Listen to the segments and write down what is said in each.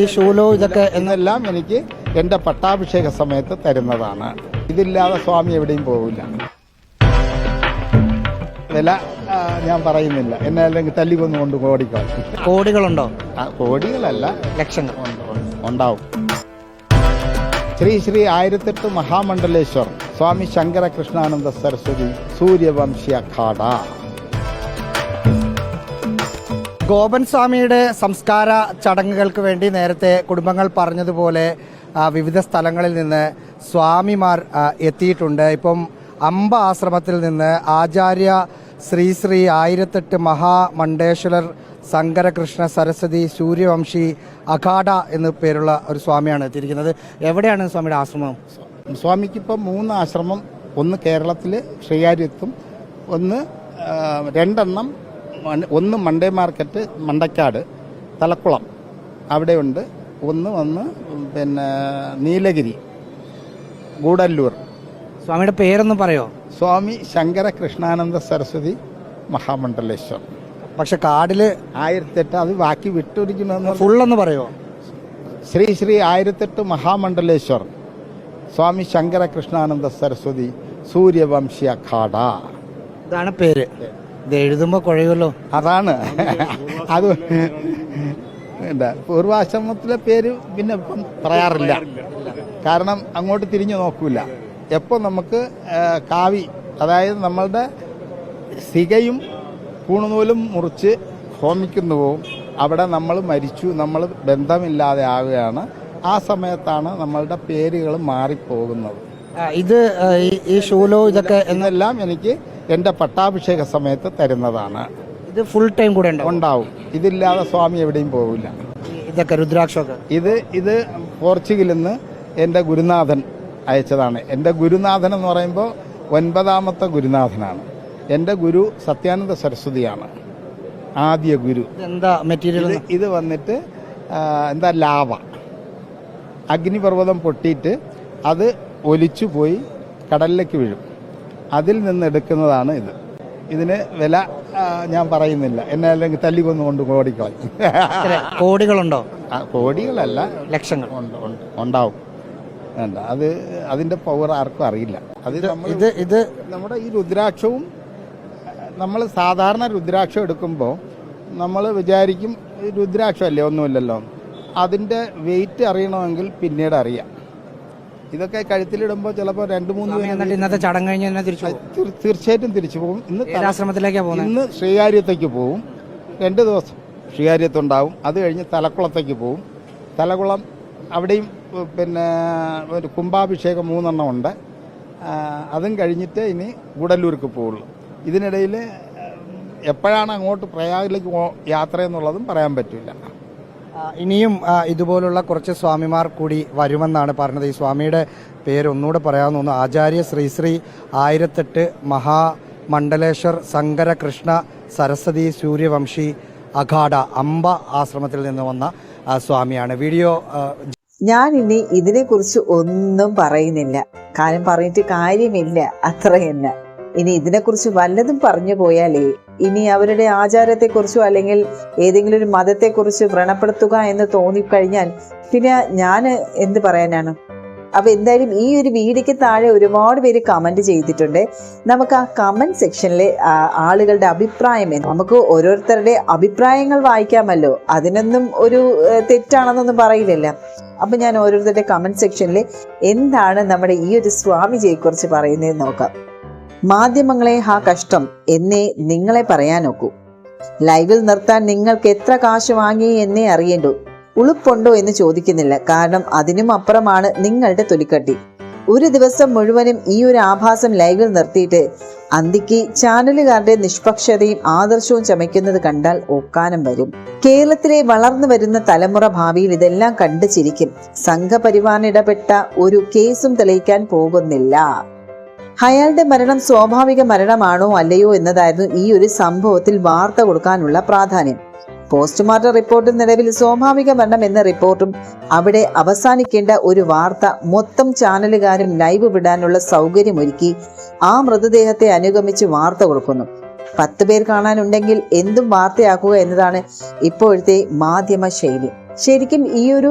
ഈ ശൂലോ ഇതൊക്കെ എന്നെല്ലാം എനിക്ക് എന്റെ പട്ടാഭിഷേക സമയത്ത് തരുന്നതാണ്. ഇതില്ലാതെ സ്വാമി എവിടെയും പോകില്ല വില ഞാൻ പറയുന്നില്ല. എന്നെ അല്ലെങ്കിൽ തല്ലിക്കൊന്നുകൊണ്ട് കൊണ്ട് ഓടിക്കാം. കോടികളുണ്ടോ? കോടികളല്ല. ലക്ഷങ്ങൾ. ഉണ്ട്, ഉണ്ട്, ഉണ്ടാവും. ശ്രീ ശ്രീ ആയിരത്തെട്ട് മഹാമണ്ഡലേശ്വർ സ്വാമി ശങ്കര കൃഷ്ണാനന്ദ സരസ്വതി സൂര്യവംശി അഖാഡ ഗോപൻ സ്വാമിയുടെ സംസ്കാര ചടങ്ങുകൾക്ക് വേണ്ടി നേരത്തെ കുടുംബങ്ങൾ പറഞ്ഞതുപോലെ വിവിധ സ്ഥലങ്ങളിൽ നിന്ന് സ്വാമിമാർ എത്തിയിട്ടുണ്ട്. ഇപ്പം അമ്പ ആശ്രമത്തിൽ നിന്ന് ആചാര്യ ശ്രീ ശ്രീ ആയിരത്തെട്ട് മഹാമണ്ഡേശ്വരർ ശങ്കരകൃഷ്ണ സരസ്വതി സൂര്യവംശി അഖാഡ എന്നു പേരുള്ള ഒരു സ്വാമിയാണ് എത്തിയിരിക്കുന്നത്. എവിടെയാണ് സ്വാമിയുടെ ആശ്രമം? സ്വാമിക്ക് ഇപ്പം മൂന്ന് ആശ്രമം ഒന്ന് കേരളത്തിൽ ശ്രീകാര്യത്തും ഒന്ന് രണ്ടെണ്ണം ഒന്ന് മണ്ടേ മാർക്കറ്റ് മണ്ടക്കാട് തലക്കുളം. അവിടെയുണ്ട്. ഒന്ന് വന്ന് പിന്നെ നീലഗിരി ഗൂഡല്ലൂർ. സ്വാമിയുടെ പേരൊന്നും പറയോ? സ്വാമി ശങ്കര കൃഷ്ണാനന്ദ സരസ്വതി മഹാമണ്ഡലേശ്വർ. പക്ഷെ കാടിൽ ആയിരത്തെട്ട് അത് ബാക്കി വിട്ടൊരിക്കണമെന്ന് ഫുള്ളെന്ന് പറയോ? ശ്രീ ശ്രീ ആയിരത്തെട്ട് മഹാമണ്ഡലേശ്വർ. സ്വാമി ശങ്കര കൃഷ്ണാനന്ദ സരസ്വതി സൂര്യവംശി അഖാഡ ഇതാണ് പേര്. ഇത് എഴുതുമ്പോ കുഴയുമല്ലോ. അതാണ്. അത് എന്താ പൂർവാശ്രമത്തിലെ പേര് പിന്നെ ഇപ്പം പറയാറില്ല. കാരണം അങ്ങോട്ട് തിരിഞ്ഞു നോക്കൂല. എപ്പോൾ നമുക്ക് കാവി അതായത് നമ്മളുടെ സികയും പൂണുനൂലും മുറിച്ച് ഹോമിക്കുന്നു പോവും. അവിടെ നമ്മൾ മരിച്ചു നമ്മൾ ബന്ധമില്ലാതെ ആവുകയാണ്. ആ സമയത്താണ് നമ്മളുടെ പേരുകൾ മാറിപ്പോകുന്നത്. ഇത് ഈ- ഷൂലോ ശൂലോ ഇതൊക്കെ എന്നെല്ലാം എനിക്ക് എന്റെ പട്ടാഭിഷേക സമയത്ത് തരുന്നതാണ്. ഇത് ഫുൾ ടൈം കൂടെ ഉണ്ടോ ഉണ്ടാവും. ഇതില്ലാതെ സ്വാമി എവിടെയും പോകില്ല ഇതൊക്കെ രുദ്രാക്ഷമൊക്കെ? ഇത് ഇത് പോർച്ചുഗലിൽ നിന്ന് എന്റെ ഗുരുനാഥൻ അയച്ചതാണ്. എന്റെ ഗുരുനാഥൻ എന്ന് പറയുമ്പോൾ ഒൻപതാമത്തെ ഗുരുനാഥനാണ്. എന്റെ ഗുരു സത്യാനന്ദ സരസ്വതിയാണ്. ആദ്യ ഗുരു. എന്താ മെറ്റീരിയൽ ഇത് ഇത് വന്നിട്ട് എന്താ ലാവ. അഗ്നിപർവതം പൊട്ടിയിട്ട് അത് ഒലിച്ചു പോയി കടലിലേക്ക് വീഴും. അതിൽ നിന്ന് എടുക്കുന്നതാണ് ഇത്. ഇതിന് വില ഞാൻ പറയുന്നില്ല. എന്നെ അല്ലെങ്കിൽ തല്ലിക്കൊന്നു കൊണ്ട് ഓടിക്കളയും കോടികളുണ്ടോ? കോടികളല്ല. ലക്ഷങ്ങൾ. ഉണ്ട്, ഉണ്ട്, ഉണ്ടാവും. വേണ്ട അത് അതിന്റെ പവർ ആർക്കും അറിയില്ല. അത് ഇത് ഇത് നമ്മുടെ ഈ രുദ്രാക്ഷവും നമ്മൾ സാധാരണ രുദ്രാക്ഷം എടുക്കുമ്പോൾ നമ്മൾ വിചാരിക്കും രുദ്രാക്ഷമല്ലേ ഒന്നുമില്ലല്ലോ. അതിന്റെ വെയിറ്റ് അറിയണമെങ്കിൽ പിന്നീട് അറിയാം. ഇതൊക്കെ കഴുത്തിലിടുമ്പോൾ ചിലപ്പോൾ രണ്ട് മൂന്ന് ഇന്നത്തെ ചടങ്ങ് കഴിഞ്ഞ് തന്നെ തിരിച്ചു പോകും. തീർച്ചയായിട്ടും തിരിച്ചു പോകും. ഇന്ന് ആശ്രമത്തിലേക്കാണ് പോകുന്നത് ഇന്ന് ശ്രീകാര്യത്തേക്ക് പോവും രണ്ട് ദിവസം ശ്രീകാര്യത്തുണ്ടാവും. അത് കഴിഞ്ഞ് തലക്കുളത്തേക്ക് പോകും. തലകുളം അവിടെയും പിന്നെ ഒരു കുംഭാഭിഷേകം മൂന്നെണ്ണം ഉണ്ട്. അതും കഴിഞ്ഞിട്ട് ഇനി ഗുഡല്ലൂർക്ക് പോവുള്ളൂ ഇതിനിടയിൽ എപ്പോഴാണ് അങ്ങോട്ട് പ്രയാഗിലേക്ക് യാത്ര എന്നുള്ളതും പറയാൻ പറ്റില്ല. ഇനിയും ഇതുപോലുള്ള കുറച്ച് സ്വാമിമാർ കൂടി വരുമെന്നാണ് പറഞ്ഞത്. ഈ സ്വാമിയുടെ പേര് ഒന്നുകൂടെ പറയാമെന്ന് തോന്നുന്നു. ആചാര്യ ശ്രീശ്രീ ശ്രീ ആയിരത്തെട്ട് മഹാമണ്ഡലേശ്വർ സങ്കര കൃഷ്ണ സരസ്വതി സൂര്യവംശി അഖാഡ അമ്പ ആശ്രമത്തിൽ നിന്ന് വന്ന സ്വാമിയാണ്. വീഡിയോ ഞാൻ ഇനി ഇതിനെക്കുറിച്ച് ഒന്നും പറയുന്നില്ല. കാര്യം പറഞ്ഞിട്ട് കാര്യമില്ല. അത്ര തന്നെ ഇനി ഇതിനെക്കുറിച്ച് വല്ലതും പറഞ്ഞു പോയാലേ ഇനി അവരുടെ ആചാരത്തെക്കുറിച്ചോ അല്ലെങ്കിൽ ഏതെങ്കിലും ഒരു മതത്തെക്കുറിച്ച് വ്രണപ്പെടുത്തുക എന്ന് തോന്നിക്കഴിഞ്ഞാൽ പിന്നെ ഞാൻ എന്ത് പറയാനാണ്? അപ്പോൾ എന്തായാലും ഈ ഒരു വീഡിയോക്ക് താഴെ ഒരുപാട് പേര് കമന്റ് ചെയ്തിട്ടുണ്ട്. നമുക്ക് ആ കമന്റ് സെക്ഷനിലെ ആളുകളുടെ അഭിപ്രായം നമുക്ക് ഓരോരുത്തരുടെ അഭിപ്രായങ്ങൾ വായിക്കാമല്ലോ. അതിനൊന്നും ഒരു തെറ്റാണെന്നൊന്നും പറയില്ലല്ലോ. അപ്പൊ ഞാൻ ഓരോരുത്തരുടെ കമന്റ് സെക്ഷനിൽ എന്താണ് നമ്മുടെ ഈ ഒരു സ്വാമിജിയെ കുറിച്ച് പറയുന്നത് നോക്കാം. മാധ്യമങ്ങളെ ഹാ കഷ്ടം എന്നേ നിങ്ങളെ പറയാനൊക്കൂ ലൈവിൽ നിർത്താൻ നിങ്ങൾക്ക് എത്ര കാശ് വാങ്ങി എന്നേ അറിയേണ്ടൂ. ഉളുപ്പുണ്ടോ എന്ന് ചോദിക്കുന്നില്ല. കാരണം അതിനും അപ്പുറമാണ് നിങ്ങളുടെ തൊലിക്കട്ടി. ഒരു ദിവസം മുഴുവനും ഈ ഒരു ആഭാസം ലൈവിൽ നിർത്തിയിട്ട് അന്തിക്ക് ചാനലുകാരുടെ നിഷ്പക്ഷതയും ആദർശവും ചമയ്ക്കുന്നത് കണ്ടാൽ ഓക്കാനം വരും. കേരളത്തിലെ വളർന്നു വരുന്ന തലമുറ ഭാവിയിൽ ഇതെല്ലാം കണ്ടു ചിരിക്കും. സംഘപരിവാറിനിടപെട്ട ഒരു കേസും തെളിയിക്കാൻ പോകുന്നില്ല. അയാളുടെ മരണം സ്വാഭാവിക മരണമാണോ അല്ലയോ എന്നതായിരുന്നു ഈ ഒരു സംഭവത്തിൽ വാർത്ത കൊടുക്കാനുള്ള പ്രാധാന്യം. പോസ്റ്റ്മോർട്ടം റിപ്പോർട്ടിൽ നിലവിൽ സ്വാഭാവിക മരണം എന്ന റിപ്പോർട്ടും അവിടെ അവസാനിക്കേണ്ട ഒരു വാർത്ത മൊത്തം ചാനലുകാരും ലൈവ് വിടാനുള്ള സൗകര്യമൊരുക്കി ആ മൃതദേഹത്തെ അനുഗമിച്ച് വാർത്ത കൊടുക്കുന്നു. പത്ത് പേർ കാണാനുണ്ടെങ്കിൽ എന്തും വാർത്തയാക്കുക എന്നതാണ് ഇപ്പോഴത്തെ മാധ്യമ ശൈലി. ശരിക്കും ഈ ഒരു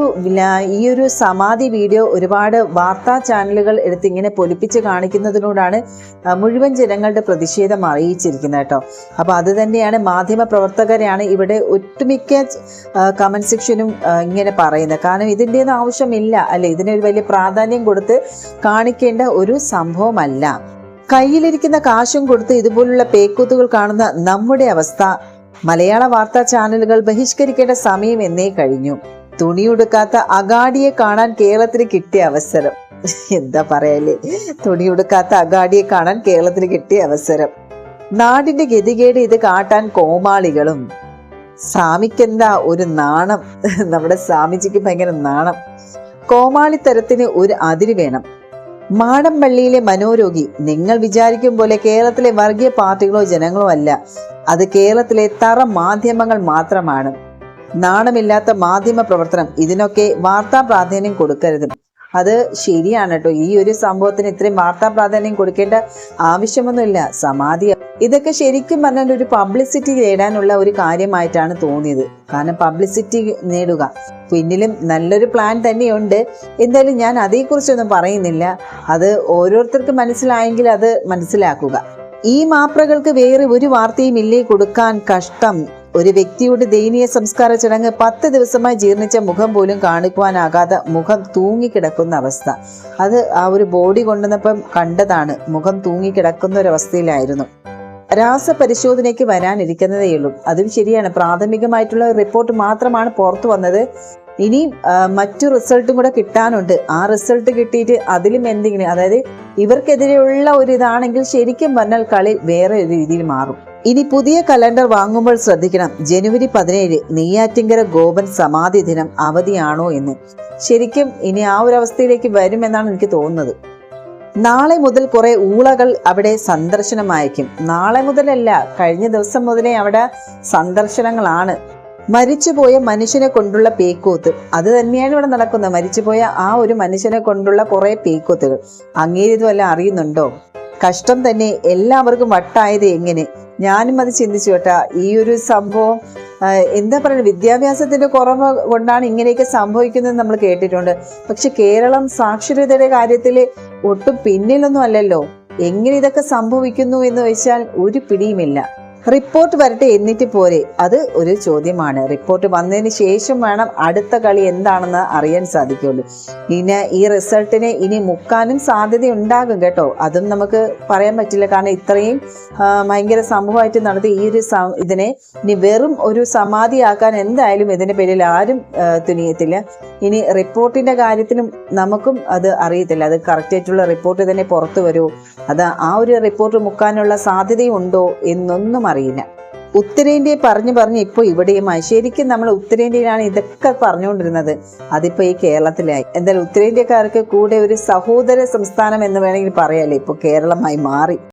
ഈ ഒരു സമാധി വീഡിയോ ഒരുപാട് വാർത്താ ചാനലുകൾ എടുത്ത് ഇങ്ങനെ പൊലിപ്പിച്ച് കാണിക്കുന്നതിനോടാണ് മുഴുവൻ ജനങ്ങളുടെ പ്രതിഷേധം അറിയിച്ചിരിക്കുന്നത് കേട്ടോ. അപ്പോൾ അത് തന്നെയാണ് മാധ്യമ പ്രവർത്തകരെയാണ് ഇവിടെ ഒട്ടുമിക്ക കമന്റ് സെക്ഷനും ഇങ്ങനെ പറയുന്നത്. കാരണം ഇതിന്റെയൊന്നും ആവശ്യമില്ല. അല്ലെ ഇതിനൊരു വലിയ പ്രാധാന്യം കൊടുത്ത് കാണിക്കേണ്ട ഒരു സംഭവമല്ല. കയ്യിലിരിക്കുന്ന കാശും കൊടുത്ത് ഇതുപോലുള്ള പേക്കൂത്തുകൾ കാണുന്ന നമ്മുടെ അവസ്ഥ മലയാള വാർത്താ ചാനലുകൾ ബഹിഷ്കരിക്കേണ്ട സമയം എന്നേ കഴിഞ്ഞു. തുണിയുടുക്കാത്ത അഗാഡിയെ കാണാൻ കേരളത്തിന് കിട്ടിയ അവസരം. എന്താ പറയല്ലേ തുണിയുടുക്കാത്ത അഗാഡിയെ കാണാൻ കേരളത്തിന് കിട്ടിയ അവസരം. നാടിന്റെ ഗതികേട് ഇത് കാട്ടാൻ കോമാളികളും. സ്വാമിക്കെന്താ ഒരു നാണം? നമ്മുടെ സ്വാമിജിക്ക് ഭയങ്കര നാണം. കോമാളിത്തരത്തിന് ഒരു അതിര് വേണം. മാടമ്പള്ളിയിലെ മനോരോഗി നിങ്ങൾ വിചാരിക്കും പോലെ കേരളത്തിലെ വർഗീയ പാർട്ടികളോ ജനങ്ങളോ അല്ല. അത് കേരളത്തിലെ തറ മാധ്യമങ്ങൾ മാത്രമാണ്. നാണമില്ലാത്ത മാധ്യമ പ്രവർത്തനം ഇതിനൊക്കെ വാർത്താ പ്രാധാന്യം കൊടുക്കരുത്. അത് ശരിയാണ് കേട്ടോ. ഈ ഒരു സംഭവത്തിന് ഇത്രയും വാർത്താ പ്രാധാന്യം കൊടുക്കേണ്ട ആവശ്യമൊന്നുമില്ല. സമാധി ഇതൊക്കെ ശരിക്കും പറഞ്ഞാൽ ഒരു പബ്ലിസിറ്റി നേടാനുള്ള ഒരു കാര്യമായിട്ടാണ് തോന്നിയത്. കാരണം പബ്ലിസിറ്റി നേടുക. പിന്നിലും നല്ലൊരു പ്ലാൻ തന്നെയുണ്ട്. എന്തായാലും ഞാൻ അതേക്കുറിച്ചൊന്നും പറയുന്നില്ല. അത് ഓരോരുത്തർക്ക് മനസ്സിലായെങ്കിൽ അത് മനസ്സിലാക്കുക. ഈ മാപ്രകൾക്ക് വേറെ ഒരു വാർത്തയും ഇല്ലേ? കൊടുക്കാൻ കഷ്ടം. ഒരു വ്യക്തിയുടെ ദയനീയ സംസ്കാര ചടങ്ങ് പത്ത് ദിവസമായി ജീർണിച്ച മുഖം പോലും കാണിക്കുവാനാകാതെ മുഖം തൂങ്ങിക്കിടക്കുന്ന അവസ്ഥ. അത് ആ ഒരു ബോഡി കൊണ്ടുവന്നപ്പം കണ്ടതാണ്. മുഖം തൂങ്ങിക്കിടക്കുന്ന ഒരവസ്ഥയിലായിരുന്നു രാസപരിശോധനയ്ക്ക് വരാനിരിക്കുന്നതേയുള്ളൂ. അതും ശരിയാണ്. പ്രാഥമികമായിട്ടുള്ള റിപ്പോർട്ട് മാത്രമാണ് പുറത്തു വന്നത്. ഇനിയും മറ്റു റിസൾട്ടും കൂടെ കിട്ടാനുണ്ട്. ആ റിസൾട്ട് കിട്ടിയിട്ട് അതിലും എന്തെങ്കിലും അതായത് ഇവർക്കെതിരെയുള്ള ഒരു ഇതാണെങ്കിൽ ശരിക്കും പറഞ്ഞാൽ കളി വേറെ ഒരു രീതിയിൽ മാറും. ഇനി പുതിയ കലണ്ടർ വാങ്ങുമ്പോൾ ശ്രദ്ധിക്കണം. ജനുവരി പതിനേഴ് നെയ്യാറ്റിങ്കര ഗോപൻ സമാധി ദിനം അവധിയാണോ എന്ന്. ശരിക്കും ഇനി ആ ഒരു അവസ്ഥയിലേക്ക് വരുമെന്നാണ് എനിക്ക് തോന്നുന്നത്. നാളെ മുതൽ കുറെ ഊളകൾ അവിടെ സന്ദർശനമായിരിക്കും. നാളെ മുതലല്ല കഴിഞ്ഞ ദിവസം മുതലേ അവിടെ സന്ദർശനങ്ങളാണ്. മരിച്ചുപോയ മനുഷ്യനെ കൊണ്ടുള്ള പേക്കൂത്ത്. അത് തന്നെയാണ് ഇവിടെ നടക്കുന്നത്. മരിച്ചുപോയ ആ ഒരു മനുഷ്യനെ കൊണ്ടുള്ള കുറെ പേക്കൂത്തുകൾ. അങ്ങേരിതുമല്ല അറിയുന്നുണ്ടോ? കഷ്ടം തന്നെ എല്ലാവർക്കും വട്ടായത് എങ്ങനെ? ഞാനും അത് ചിന്തിച്ചു കേട്ടാ. ഈ ഒരു സംഭവം എന്താ പറയുക വിദ്യാഭ്യാസത്തിന്റെ കുറവ് കൊണ്ടാണ് ഇങ്ങനെയൊക്കെ സംഭവിക്കുന്നത് നമ്മൾ കേട്ടിട്ടുണ്ട്. പക്ഷെ കേരളം സാക്ഷരതയുടെ കാര്യത്തിൽ ഒട്ടും പിന്നിലൊന്നും അല്ലല്ലോ. എങ്ങനെ ഇതൊക്കെ സംഭവിക്കുന്നു എന്ന് വെച്ചാൽ ഒരു പിടിയുമില്ല. റിപ്പോർട്ട് വരട്ടെ എന്നിട്ട് പോരെ. അത് ഒരു ചോദ്യമാണ്. റിപ്പോർട്ട് വന്നതിന് ശേഷം വേണം അടുത്ത കളി എന്താണെന്ന് അറിയാൻ സാധിക്കുള്ളൂ. ഇനി ഈ റിസൾട്ടിനെ ഇനി മുക്കാനും സാധ്യത ഉണ്ടാകും കേട്ടോ. അതും നമുക്ക് പറയാൻ പറ്റില്ല. കാരണം ഇത്രയും ഭയങ്കര സമൂഹമായിട്ട് നടത്തി ഈ ഒരു ഇതിനെ ഇനി വെറും ഒരു സമാധിയാക്കാൻ എന്തായാലും ഇതിന്റെ പേരിൽ ആരും തുനിയത്തില്ല. ഇനി റിപ്പോർട്ടിന്റെ കാര്യത്തിലും നമുക്കും അത് അറിയത്തില്ല. അത് കറക്റ്റ് ആയിട്ടുള്ള റിപ്പോർട്ട് തന്നെ പുറത്തു വരുമോ അത് ആ ഒരു റിപ്പോർട്ട് മുക്കാനുള്ള സാധ്യതയുണ്ടോ എന്നൊന്നും അറിയില്ല. ഉത്തരേന്ത്യയെ പറഞ്ഞു പറഞ്ഞ് ഇപ്പോൾ ഇവിടെയുമായി ശരിക്കും നമ്മൾ ഉത്തരേന്ത്യയിലാണ് ഇതൊക്കെ പറഞ്ഞുകൊണ്ടിരുന്നത്. അതിപ്പോൾ ഈ കേരളത്തിലായി. എന്തായാലും ഉത്തരേന്ത്യക്കാർക്ക് കൂടെ ഒരു സഹോദര സംസ്ഥാനം എന്ന് വേണമെങ്കിൽ പറയാലേ. ഇപ്പോൾ കേരളമായി മാറി.